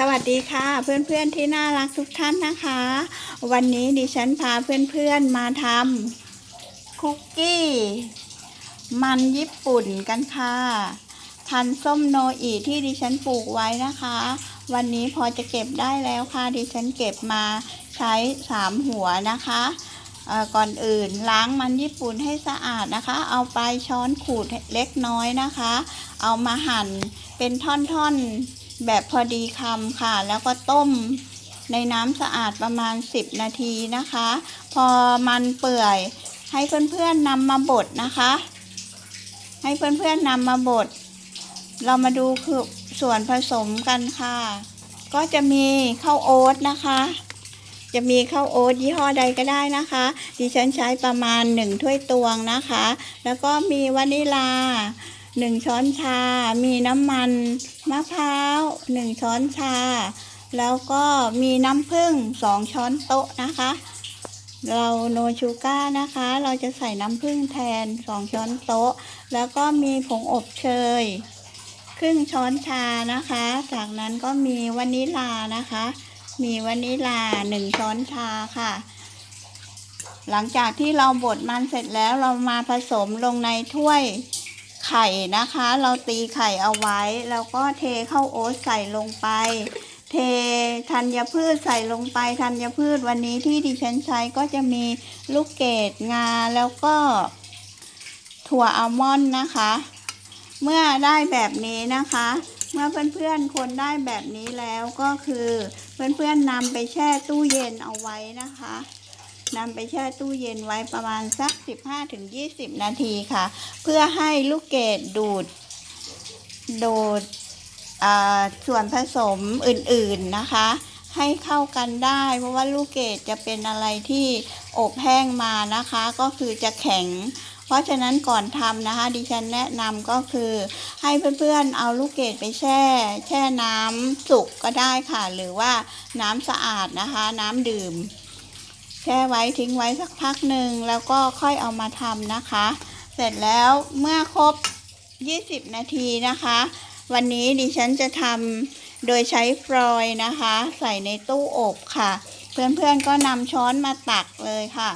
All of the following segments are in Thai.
สวัสดีค่ะเพื่อนๆที่น่ารักทุกท่านนะคะ วันนี้ดิฉันพาเพื่อนๆมาทำคุกกี้ มันญี่ปุ่นกันค่ะพันส้มโนอิที่ดิฉันปลูกไว้นะคะ วันนี้พอจะเก็บได้แล้วค่ะดิฉันเก็บมาใช้สามหัวนะคะก่อนอื่นล้างมันญี่ปุ่นให้สะอาดนะคะ เอาปลายช้อนขูดเล็กน้อยนะคะ เอามาหั่นเป็นท่อนๆ แบบพอดีคำค่ะ แล้วก็ต้มในน้ำสะอาดประมาณ 10 นาทีนะคะ พอมันเปื่อยให้เพื่อนๆนำมาบดนะคะ ให้เพื่อนๆนำมาบด เรามาดูคือส่วนผสมกันค่ะ ก็จะมีข้าวโอ๊ตนะคะ จะมีข้าวโอ๊ตยี่ห้อใดก็ได้นะคะ ดิฉันใช้ประมาณหนึ่งถ้วยตวงนะคะ แล้วก็มีวานิลา หนึ่งช้อนชา มีน้ำมันมะพร้าวหนึ่งช้อนชา แล้วก็มีน้ำผึ้งสองช้อนโต๊ะนะคะ เราโนชูก้านะคะ เราจะใส่น้ำผึ้งแทนสองช้อนโต๊ะ แล้วก็มีผงอบเชยครึ่งช้อนชานะคะ จากนั้นก็มีวานิลานะคะ มีวานิลาหนึ่งช้อนชาค่ะ หลังจากที่เราบดมันเสร็จแล้วเรามาผสมลงในถ้วย ไข่นะคะ เราตีไข่เอาไว้ แล้วก็เทข้าวโอ๊ตใส่ลงไป เทธัญพืชใส่ลงไปธัญพืชวันนี้ที่ดิฉันใช้ก็จะมีลูกเกดงาแล้วก็ ถั่วอัลมอนด์นะคะ เมื่อได้แบบนี้นะคะ เมื่อเพื่อนๆคนได้แบบนี้แล้วก็คือ เพื่อนๆนำไปแช่ตู้เย็นเอาไว้นะคะ นำไปแช่ตู้เย็นไว้ประมาณสัก 15-20 นาทีค่ะ เพื่อให้ลูกเกดดูด ดูดส่วนผสมอื่นๆนะคะ ให้เข้ากันได้ เพราะว่าลูกเกดจะเป็นอะไรที่อบแห้งมานะคะ ก็คือจะแข็ง เพราะฉะนั้นก่อนทำนะคะ ดิฉันแนะนำก็คือ ให้เพื่อนๆเอาลูกเกดไปแช่ แช่น้ำสุกก็ได้ค่ะ หรือว่าน้ำสะอาดนะคะ น้ำดื่ม ช่ไว้ทิ้งไว้สักพักหนึ่งแล้วก็ค่อยเอามาทำนะคะ เสร็จแล้วเมื่อครบ 20 นาทีนะคะ วันนี้ดิฉันจะทำโดยใช้ฟรอยล์นะคะ ใส่ในตู้อบค่ะ เพื่อนๆก็นำช้อนมาตักเลยค่ะ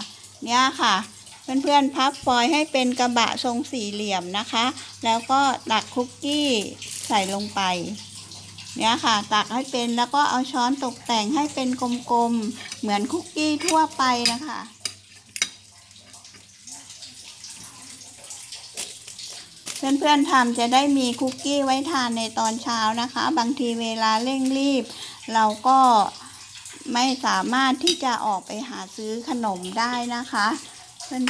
เนี่ยค่ะ เพื่อนๆพับฟอยล์ให้เป็นกระบะทรงสี่เหลี่ยมนะคะ แล้วก็ตักคุกกี้ใส่ลงไป เนี่ยค่ะ ตักให้เป็นแล้วก็เอาช้อนตกแต่งให้เป็นกลมๆ เหมือนคุกกี้ทั่วไปนะคะ เพื่อนๆทำจะได้มีคุกกี้ไว้ทานในตอนเช้านะคะ บางทีเวลาเร่งรีบ เราก็ไม่สามารถที่จะออกไปหาซื้อขนมได้นะคะ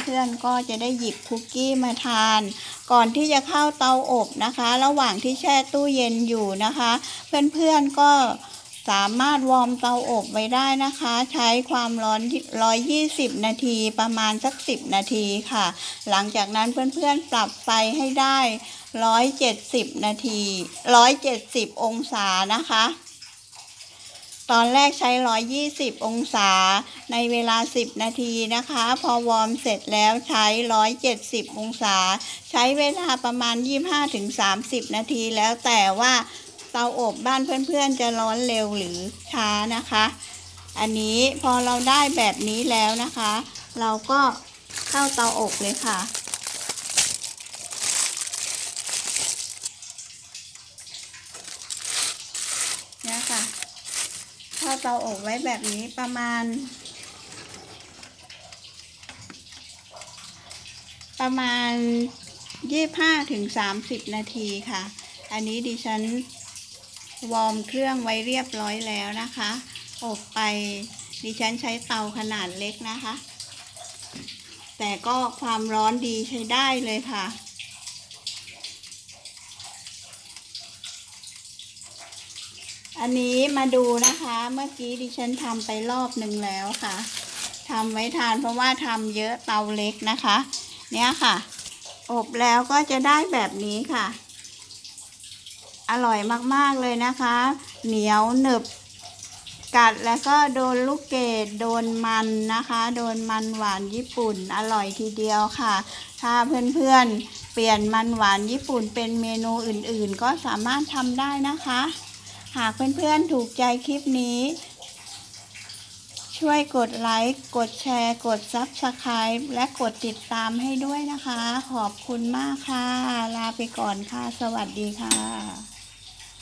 เพื่อนๆก็จะได้หยิบคุกกี้มาทาน ก่อนที่จะเข้าเตาอบนะคะ ระหว่างที่แช่ตู้เย็นอยู่นะคะ เพื่อนๆก็สามารถวอร์มเตาอบไว้ได้นะคะ ใช้ความร้อน 120 นาทีประมาณสัก 10 นาทีค่ะ หลังจากนั้นเพื่อนๆปรับไฟให้ได้ 170 นาที 170 องศานะคะ ตอนแรกใช้ 120 องศาในเวลา 10 นาทีนะคะ พอวอร์มเสร็จแล้วใช้ 170 องศา ใช้เวลาประมาณ 25-30 นาทีแล้วแต่ว่าเตาอบบ้านเพื่อนๆจะร้อนเร็วหรือช้านะคะ อันนี้พอเราได้แบบนี้แล้วนะคะ เราก็เข้าเตาอบเลยค่ะเนี่ยค่ะ เข้าเตาอบไว้แบบนี้ประมาณ ประมาณยี่ห้าถึงสามสิบนาทีค่ะ อันนี้ดิฉันวอร์มเครื่องไว้เรียบร้อยแล้วนะคะ อบไปดิฉันใช้เตาขนาดเล็กนะคะ แต่ก็ความร้อนดีใช้ได้เลยค่ะ อันนี้มาดูนะคะ เมื่อกี้ดิฉันทำไปรอบหนึ่งแล้วค่ะทำไว้ทานเพราะว่าทำเยอะเตาเล็กนะคะ เนี่ยค่ะ อบแล้วก็จะได้แบบนี้ค่ะ อร่อยมากๆเลยนะคะ เหนียวหนึบกัดแล้วก็โดนลูกเกดโดนมันนะคะ โดนมันหวานญี่ปุ่นอร่อยทีเดียวค่ะ ถ้าเพื่อนๆเปลี่ยนมันหวานญี่ปุ่นเป็นเมนูอื่นๆ ก็สามารถทำได้นะคะ หากเพื่อนๆถูกใจคลิปนี้ ช่วยกดไลค์ กดแชร์ กด s u b สไครป์และกดติดตามให้ด้วยนะคะ ขอบคุณมากค่ะ ลาไปก่อนค่ะ สวัสดีค่ะ